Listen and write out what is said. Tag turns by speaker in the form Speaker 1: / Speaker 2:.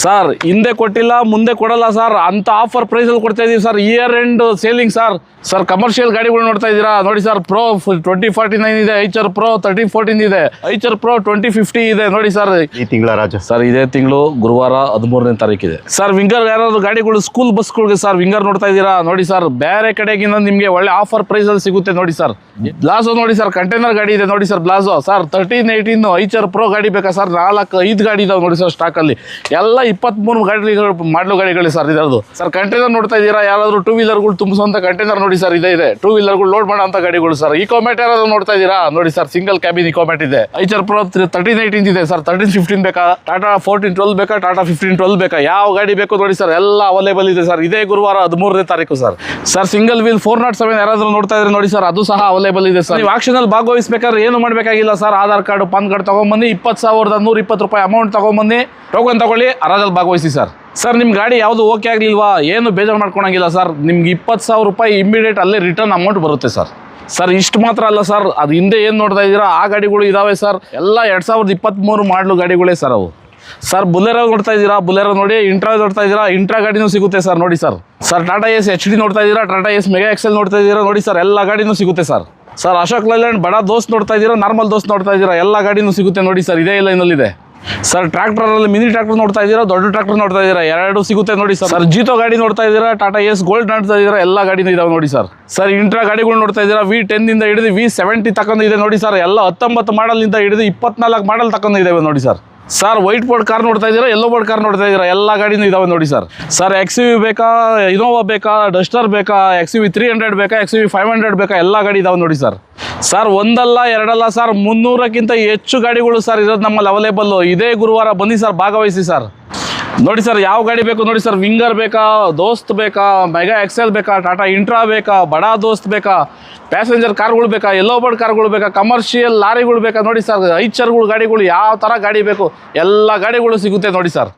Speaker 1: Sir ಹಿಂದೆ ಕೊಟ್ಟಿಲ್ಲ ಮುಂದೆ ಕೊಡಲ್ಲ ಸರ್ ಅಂತ ಆಫರ್ ಪ್ರೈಸಲ್ಲಿ ಕೊಡ್ತಾ ಇದೀವಿ sir year end selling sir sir commercial ಗಾಡಿಗಳು ನೋಡ್ತಾ ಇದ್ದೀರಾ ನೋಡಿ sir pro twenty forty nine ಇದೆ ಐಚರ್ ಪ್ರೋ ತರ್ಟಿ ಫೋರ್ಟೀನ್ ಇದೆ ಐಚರ್ ಪ್ರೋ ಟ್ವೆಂಟಿ ಫಿಫ್ಟಿ ಇದೆ ನೋಡಿ ಸರ್
Speaker 2: ಈ ತಿಂಗಳ ರಾಜ.
Speaker 1: ಸರ್ ಇದೇ ತಿಂಗಳು ಗುರುವಾರ ಹದಿಮೂರನೇ ತಾರೀಕಿದೆ. ಸರ್ ವಿಂಗರ್ ಯಾರಾದ್ರು ಗಾಡಿಗಳು ಸ್ಕೂಲ್ ಬಸ್ಗಳಿಗೆ ಸರ್ ವಿಂಗರ್ ನೋಡ್ತಾ ಇದ್ದೀರಾ ನೋಡಿ ಸರ್ ಬೇರೆ ಕಡೆಗಿನ ನಿಮಗೆ ಒಳ್ಳೆ ಆಫರ್ ಪ್ರೈಸಲ್ಲಿ ಸಿಗುತ್ತೆ ನೋಡಿ ಸರ್ ಬ್ಲಾಸೋ ನೋಡಿ ಸರ್ ಕಂಟೈನರ್ ಗಾಡಿ ಇದೆ ನೋಡಿ sir Blazo sir thirteen eighteen Eicher pro ಗಾಡಿ ಬೇಕಾ ಸರ್ ನಾಲ್ಕು ಐದು ಗಾಡಿ ಇದಾವೆ ನೋಡಿ ಸರ್ ಸ್ಟಾಕಲ್ಲಿ ಎಲ್ಲ ಇಪ್ಪತ್ತ್ಮೂರು ಗಾಡಿಗಳು ಮಾಡಲು ಗಾಡಿಗಳು ಸರ್ ಇದರದು ಸರ್ ಕಂಟೈನರ್ ನೋಡ್ತಾ ಇದ್ದೀರಾ? ಯಾರಾದರೂ ಟೂ ವೀಲರ್ಗಳು ತುಂಬಿಸುವಂಥ ಕಂಟೈನರ್ ನೋಡಿ ಸರ್ ಇದೆ ಇದೆ. ಟೂ ವೀಲರ್ಗಳು ಲೋಡ್ ಮಾಡೋಂಥ ಗಾಡಿಗಳು ಸರ್. ಇಕೋಮೆಟ್ ಯಾರಾದ್ರು ನೋಡ್ತಾ ಇದ್ದೀರಾ? ನೋಡಿ ಸರ್ ಸಿಂಗಲ್ ಕ್ಯಾಬಿನ್ ಇಕೋಮೆಟ್ ಇದೆ. ಐಚರ್ ಪ್ರೋ ತರ್ಟೀನ್ ಏಯ್ಟೀನ್ ಇದೆ ಸರ್. ತರ್ಟೀನ್ ಫಿಫ್ಟೀನ್ ಬೇಕಾ? ಟಾಟಾ ಫೋರ್ಟೀನ್ ಟ್ವೆಲ್ ಬೇಕಾ? ಟಾಟಾ ಫಿಫ್ಟೀನ್ ಟ್ವೆಲ್ ಬೇಕಾ? ಯಾವ ಗಾಡಿ ಬೇಕು ನೋಡಿ ಸರ್, ಎಲ್ಲ ಅವೈಲೇಬಲ್ ಇದೆ ಸರ್. ಇದೇ ಗುರುವಾರ ಹದಿಮೂರನೇ ತಾರೀಕು sir. Sir single wheel four naught seven ಯಾರಾದರೂ ನೋಡ್ತಾ ಇದ್ರೆ ನೋಡಿ ಸರ್, ಅದು ಸಹ ಅವೈಲೇಬಲ್ ಇದೆ ಸರ್. ನೀವು ಆಕ್ಷನ್ ಅಲ್ಲಿ ಭಾಗವಹಿಸಬೇಕಾದ್ರೆ ಏನು ಮಾಡಬೇಕಾಗಿಲ್ಲ sir? Aadhaar card, PAN card ತಗೊಂಬಂದು ಇಪ್ಪತ್ತು ಸಾವಿರದ ನೂರ ಇಪ್ಪತ್ತು ರೂಪಾಯಿ ಅಮೌಂಟ್ ತಗೊಂಬಂದು ಟೋಕನ್ ತಗೊಳ್ಳಿ ಅರಾಜಲ್ಲಿ ಭಾಗವಹಿಸಿ ಸರ್ ಸರ್ ನಿಮ್ಮ ಗಾಡಿ ಯಾವುದು ಓಕೆ ಆಗಲಿಲ್ವಾ? ಏನು ಬೇಜಾರು ಮಾಡ್ಕೊಳಂಗಿಲ್ಲ ಸರ್ ನಿಮ್ಗೆ ಇಪ್ಪತ್ತು ಸಾವಿರ ರೂಪಾಯಿ ಇಮಿಡಿಯೇಟ್ ಅಲ್ಲೇ ರಿಟರ್ನ್ ಅಮೌಂಟ್ ಬರುತ್ತೆ ಸರ್ ಸರ್ ಇಷ್ಟು ಮಾತ್ರ ಅಲ್ಲ ಸರ್ ಅದು ಹಿಂದೆ ಏನು ನೋಡ್ತಾ ಇದ್ದೀರಾ? ಆ ಗಾಡಿಗಳು ಇದಾವೆ ಸರ್ ಎಲ್ಲ ಎರಡು ಸಾವಿರದ ಇಪ್ಪತ್ತ್ಮೂರು ಮಾಡಲು ಗಾಡಿಗಳೇ ಸರ್ ಅವು. ಸರ್ ಬುಲೆರೋ ನೋಡ್ತಾ ಇದ್ದೀರಾ? ಬುಲೆರೋ ನೋಡಿ ಇಂಟ್ರಾ ನೋಡ್ತಾ ಇದ್ದೀರಾ? ಇಂಟ್ರಾ ಗಾಡಿನೂ ಸಿಗುತ್ತೆ ಸರ್ ನೋಡಿ sir sir Tata S H D ನೋಡ್ತಾ ಇದ್ದೀರಾ? ಟಾಟಾ ಎಸ್ ಮೆಗಾ ಎಕ್ಸೆಲ್ ನೋಡ್ತಾ ಇದ್ದೀರಾ? ನೋಡಿ ಸರ್ ಎಲ್ಲ ಗಾಡಿನೂ ಸಿಗುತ್ತೆ ಸರ್ ಸರ್ ಅಶೋಕ್ ಲೈಲ್ಯಾಂಡ್ ಬಡ ದೋಸ್ತ್ ನೋಡ್ತಾ ಇದ್ದೀರಾ? ನಾರ್ಮಲ್ ದೋಸ್ತ್ ನೋಡ್ತಾ ಇದ್ದೀರಾ? ಎಲ್ಲ ಗಾಡಿನೂ ಸಿಗುತ್ತೆ, ನೋಡಿ ಸರ್ ಇದೇ ಲೈನಲ್ಲಿದೆ ಸರ್ ಟ್ರ್ಯಾಕ್ಟರಲ್ಲಿ ಮಿನಿ ಟ್ರಾಕ್ಟರ್ ನೋಡ್ತಾ ಇದ್ದೀರಾ, ದೊಡ್ಡ ಟ್ರಾಕ್ಟರ್ ನೋಡ್ತಾ ಇದ್ದೀರಾ? ಎರಡು ಸಿಗುತ್ತೆ ನೋಡಿ ಸರ್. ಸರ್, ಜೀತೋ ಗಾಡಿ ನೋಡ್ತಾ ಇದ್ದೀರಾ, ಟಾಟಾ ಎಸ್ ಗೋಲ್ಡ್ ನೋಡ್ತಾ ಇದ್ದೀರಾ, ಎಲ್ಲ ಗಾಡಿನೂ ಇದಾವೆ ನೋಡಿ ಸರ್. ಸರ್, ಇಂಟ್ರಾ ಗಾಡಿಗಳು ನೋಡ್ತಾ ಇದ್ದೀರಾ ವಿ ಟೆನ್ನಿಂದ ಹಿಡಿದು ವಿ ಸೆವೆಂಟಿ ಇದೆ ನೋಡಿ ಸರ್. ಎಲ್ಲ ಹತ್ತೊಂಬತ್ತು ಮಾಡಲ್ನಿಂದ ಹಿಡಿದು ಇಪ್ಪತ್ನಾಲ್ಕು ಮಾಡಲ್ ತಗೊಂಡಿದ್ದೇವೆ ನೋಡಿ sir. Sir, white board car ನೋಡ್ತಾ ಇದ್ದೀರಾ ಎಲ್ಲೋ ಬೋರ್ಡ್ ಕಾರ್ ನೋಡ್ತಾ ಇದ್ದೀರಾ, ಎಲ್ಲ ಗಾಡಿನೂ ಇದಾವೆ ನೋಡಿ ಸರ್. ಸರ್ ಎಕ್ಸ್ ವಿ ಬೇಕಾ ಇನೋವಾ ಬೇಕಾ ಡಸ್ಟರ್ ಬೇಕಾ ಎಕ್ಸ್ ವಿ ತ್ರೀ ಹಂಡ್ರೆಡ್ ಬೇಕಾ ಎಕ್ಸ್ ವಿ ಫೈವ್ ಹಂಡ್ರೆಡ್ ಬೇಕಾ, ಎಲ್ಲ ಗಾಡಿ ಇದಾವೆ ನೋಡಿ ಸರ್. ಸರ್ ಒಂದಲ್ಲ, ಎರಡಲ್ಲ ಸರ್ ಮುನ್ನೂರಕ್ಕಿಂತ ಹೆಚ್ಚು ಗಾಡಿಗಳು ಸರ್ ಇರೋದು ನಮ್ಮಲ್ಲಿ ಅವೈಲೇಬಲ್ಲು ಇದೇ ಗುರುವಾರ ಬನ್ನಿ ಸರ್ ಭಾಗವಹಿಸಿ ಸರ್ ನೋಡಿ ಸರ್ ಯಾವ ಗಾಡಿ ಬೇಕು ನೋಡಿ ಸರ್ ವಿಂಗರ್ ಬೇಕಾ ದೋಸ್ತ್ ಬೇಕಾ ಮೆಗಾ ಎಕ್ಸೆಲ್ ಬೇಕಾ ಟಾಟಾ ಇಂಟ್ರಾ ಬೇಕಾ ಬಡಾ ದೋಸ್ತ್ ಬೇಕಾ ಪ್ಯಾಸೆಂಜರ್ ಕಾರ್ಗಳು ಬೇಕಾ ಎಲ್ಲೋ ಬರ್ಡ್ ಕಾರ್ಗಳು ಬೇಕಾ ಕಮರ್ಷಿಯಲ್ ಲಾರಿಗಳು ಬೇಕಾ, ನೋಡಿ ಸರ್ ಐಚರ್ಗಳು ಗಾಡಿಗಳು, ಯಾವ ಥರ ಗಾಡಿ ಬೇಕು, ಎಲ್ಲ ಗಾಡಿಗಳು ಸಿಗುತ್ತೆ ನೋಡಿ ಸರ್